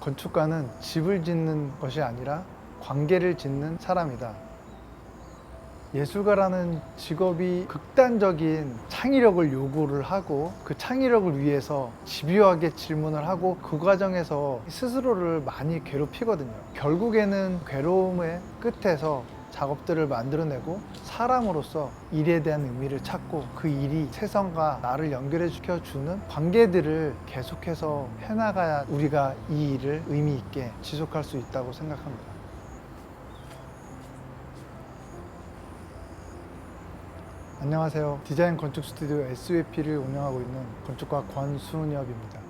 건축가는 집을 짓는 것이 아니라 관계를 짓는 사람이다. 예술가라는 직업이 극단적인 창의력을 요구를 하고 그 창의력을 위해서 집요하게 질문을 하고 그 과정에서 스스로를 많이 괴롭히거든요. 결국에는 괴로움의 끝에서 작업들을 만들어내고 사람으로서 일에 대한 의미를 찾고 그 일이 세상과 나를 연결해 주는 관계들을 계속해서 해나가야 우리가 이 일을 의미 있게 지속할 수 있다고 생각합니다. 안녕하세요. 디자인 건축 스튜디오 SUP를 운영하고 있는 건축가 권순엽입니다.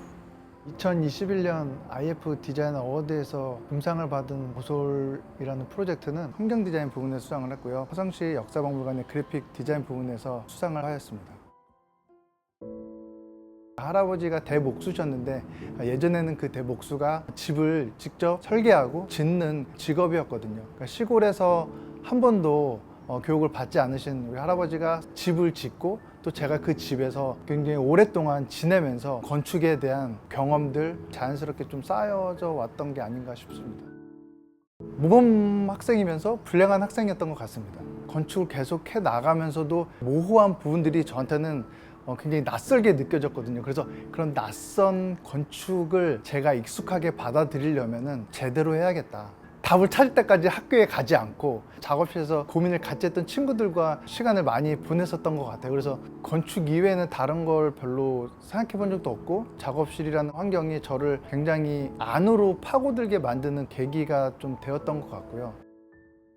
2021년 IF 디자인 어워드에서 금상을 받은 고솔이라는 프로젝트는 환경 디자인 부분에서 수상을 했고요. 화성시 역사박물관의 그래픽 디자인 부분에서 수상을 하였습니다. 할아버지가 대목수셨는데 예전에는 그 대목수가 집을 직접 설계하고 짓는 직업이었거든요. 그러니까 시골에서 한 번도 어, 교육을 받지 않으신 우리 할아버지가 집을 짓고 또 제가 그 집에서 굉장히 오랫동안 지내면서 건축에 대한 경험들 자연스럽게 좀 쌓여져 왔던 게 아닌가 싶습니다. 모범 학생이면서 불량한 학생이었던 것 같습니다. 건축을 계속 해 나가면서도 모호한 부분들이 저한테는 어, 굉장히 낯설게 느껴졌거든요. 그래서 그런 낯선 건축을 제가 익숙하게 받아들이려면은 제대로 해야겠다. 답을 찾을 때까지 학교에 가지 않고 작업실에서 고민을 같이 했던 친구들과 시간을 많이 보냈었던 것 같아요. 그래서 건축 이외에는 다른 걸 별로 생각해 본 적도 없고 작업실이라는 환경이 저를 굉장히 안으로 파고들게 만드는 계기가 좀 되었던 것 같고요.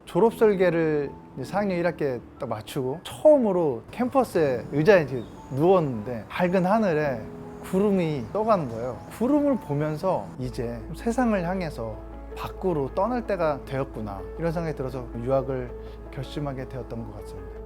졸업 설계를 이제 4학년 1학기에 딱 마치고 처음으로 캠퍼스에 의자에 누웠는데 밝은 하늘에 구름이 떠가는 거예요. 구름을 보면서 이제 세상을 향해서 밖으로 떠날 때가 되었구나 이런 생각이 들어서 유학을 결심하게 되었던 것 같습니다.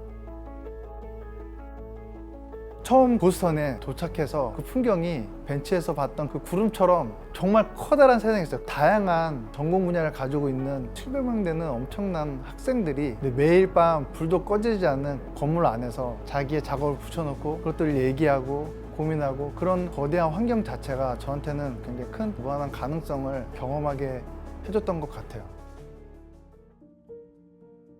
처음 보스턴에 도착해서 그 풍경이 벤치에서 봤던 그 구름처럼 정말 커다란 세상이 있어요. 다양한 전공 분야를 가지고 있는 700명 되는 엄청난 학생들이 매일 밤 불도 꺼지지 않는 건물 안에서 자기의 작업을 붙여놓고 그것들을 얘기하고 고민하고 그런 거대한 환경 자체가 저한테는 굉장히 큰 무한한 가능성을 경험하게 해줬던 것 같아요.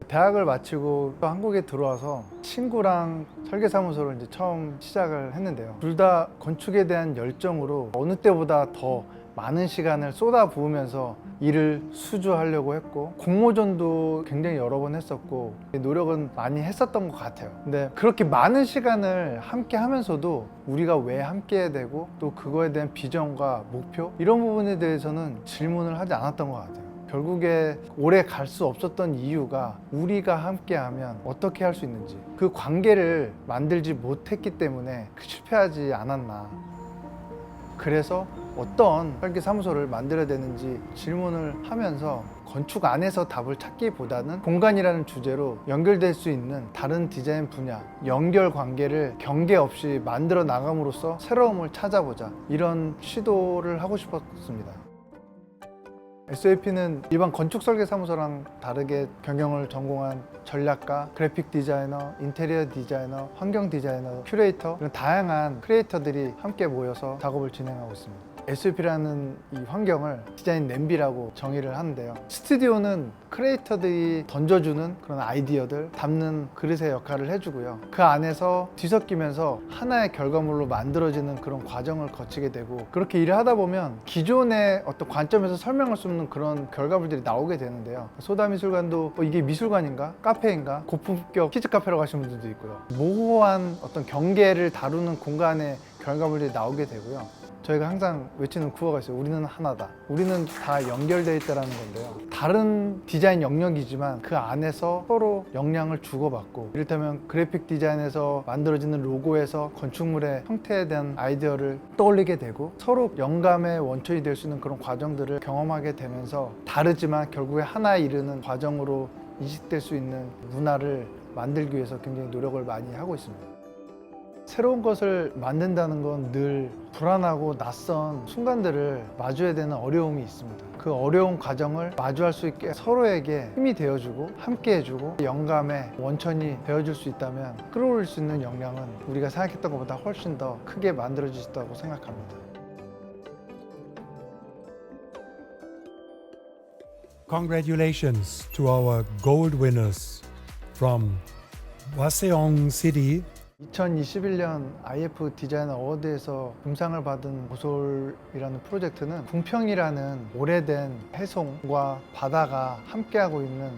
대학을 마치고 또 한국에 들어와서 친구랑 설계사무소를 이제 처음 시작을 했는데요. 둘 다 건축에 대한 열정으로 어느 때보다 더 많은 시간을 쏟아 부으면서 일을 수주하려고 했고 공모전도 굉장히 여러 번 했었고 노력은 많이 했었던 것 같아요. 근데 그렇게 많은 시간을 함께 하면서도 우리가 왜 함께 되고 또 그거에 대한 비전과 목표 이런 부분에 대해서는 질문을 하지 않았던 것 같아요. 결국에 오래 갈 수 없었던 이유가 우리가 함께하면 어떻게 할 수 있는지 그 관계를 만들지 못했기 때문에 실패하지 않았나 그래서 어떤 설계 사무소를 만들어야 되는지 질문을 하면서 건축 안에서 답을 찾기보다는 공간이라는 주제로 연결될 수 있는 다른 디자인 분야, 연결 관계를 경계 없이 만들어 나감으로써 새로움을 찾아보자. 이런 시도를 하고 싶었습니다. SAP는 일반 건축 설계 사무소랑 다르게 경영을 전공한 전략가, 그래픽 디자이너, 인테리어 디자이너, 환경 디자이너, 큐레이터 이런 다양한 크리에이터들이 함께 모여서 작업을 진행하고 있습니다. SUP라는 이 환경을 디자인 냄비라고 정의를 하는데요. 스튜디오는 크리에이터들이 던져주는 그런 아이디어들, 담는 그릇의 역할을 해주고요. 그 안에서 뒤섞이면서 하나의 결과물로 만들어지는 그런 과정을 거치게 되고 그렇게 일을 하다 보면 기존의 어떤 관점에서 설명할 수 없는 그런 결과물들이 나오게 되는데요. 소다미술관도 어, 이게 미술관인가? 카페인가? 고품격 키즈 카페로 가시는 분들도 있고요. 모호한 어떤 경계를 다루는 공간의 결과물들이 나오게 되고요. 저희가 항상 외치는 구호가 있어요. 우리는 하나다. 우리는 다 연결되어 있다라는 건데요. 다른 디자인 영역이지만 그 안에서 서로 영향을 주고받고 이를테면 그래픽 디자인에서 만들어지는 로고에서 건축물의 형태에 대한 아이디어를 떠올리게 되고 서로 영감의 원천이 될 수 있는 그런 과정들을 경험하게 되면서 다르지만 결국에 하나에 이르는 과정으로 인식될 수 있는 문화를 만들기 위해서 굉장히 노력을 많이 하고 있습니다. 새로운 것을 만든다는 건 늘 불안하고 낯선 순간들을 마주해야 되는 어려움이 있습니다. 그 어려운 과정을 마주할 수 있게 서로에게 힘이 되어주고 함께 해주고 영감의 원천이 되어줄 수 있다면 끌어올릴 수 있는 역량은 우리가 생각했던 것보다 훨씬 더 크게 만들어질 수 있다고 생각합니다. Congratulations to our gold winners from Waseong City, 2021년 IF 디자인 어워드에서 금상을 받은 고솔이라는 프로젝트는 궁평이라는 오래된 해송과 바다가 함께하고 있는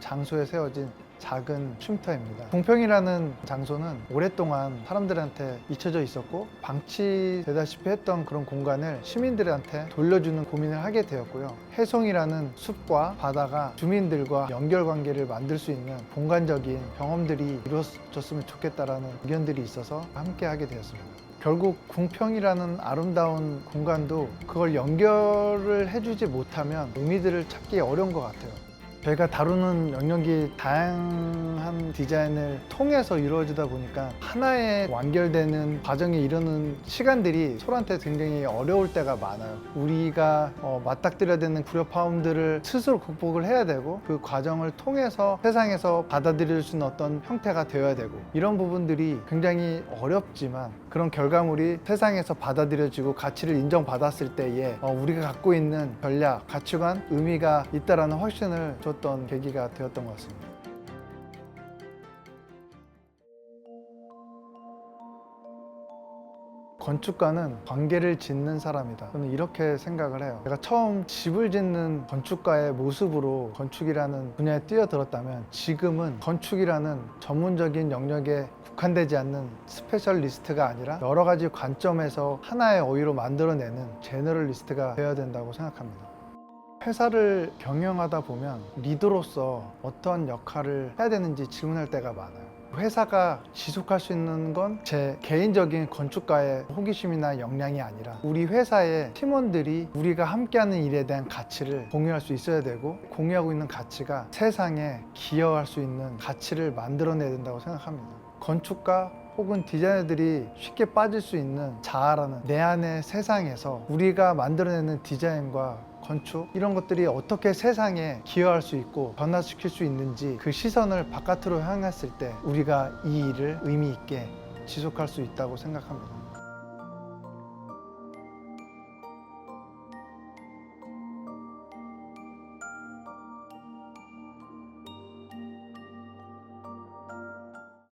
장소에 세워진 작은 쉼터입니다. 궁평이라는 장소는 오랫동안 사람들한테 잊혀져 있었고 방치되다시피 했던 그런 공간을 시민들한테 돌려주는 고민을 하게 되었고요. 해송이라는 숲과 바다가 주민들과 연결 관계를 만들 수 있는 공간적인 경험들이 이루어졌으면 좋겠다라는 의견들이 있어서 함께 하게 되었습니다. 결국 궁평이라는 아름다운 공간도 그걸 연결을 해주지 못하면 의미들을 찾기 어려운 것 같아요. 저희가 다루는 영역이 다양한 디자인을 통해서 이루어지다 보니까 하나에 완결되는 과정에 이르는 시간들이 솔한테 굉장히 어려울 때가 많아요. 우리가 어, 맞닥뜨려야 되는 불협화음들을 스스로 극복을 해야 되고 그 과정을 통해서 세상에서 받아들일 수 있는 어떤 형태가 되어야 되고 이런 부분들이 굉장히 어렵지만 그런 결과물이 세상에서 받아들여지고 가치를 인정받았을 때에 어, 우리가 갖고 있는 전략, 가치관, 의미가 있다라는 확신을 줬던 계기가 되었던 것 같습니다. 건축가는 관계를 짓는 사람이다. 저는 이렇게 생각을 해요. 제가 처음 집을 짓는 건축가의 모습으로 건축이라는 분야에 뛰어들었다면 지금은 건축이라는 전문적인 영역에 국한되지 않는 스페셜리스트가 아니라 여러 가지 관점에서 하나의 어휘로 만들어내는 제너럴리스트가 되어야 된다고 생각합니다. 회사를 경영하다 보면 리더로서 어떠한 역할을 해야 되는지 질문할 때가 많아요. 회사가 지속할 수 있는 건 제 개인적인 건축가의 호기심이나 역량이 아니라 우리 회사의 팀원들이 우리가 함께하는 일에 대한 가치를 공유할 수 있어야 되고 공유하고 있는 가치가 세상에 기여할 수 있는 가치를 만들어내야 된다고 생각합니다. 건축가 혹은 디자이너들이 쉽게 빠질 수 있는 자아라는 내 안의 세상에서 우리가 만들어내는 디자인과 건축 이런 것들이 어떻게 세상에 기여할 수 있고 변화시킬 수 있는지 그 시선을 바깥으로 향했을 때 우리가 이 일을 의미 있게 지속할 수 있다고 생각합니다.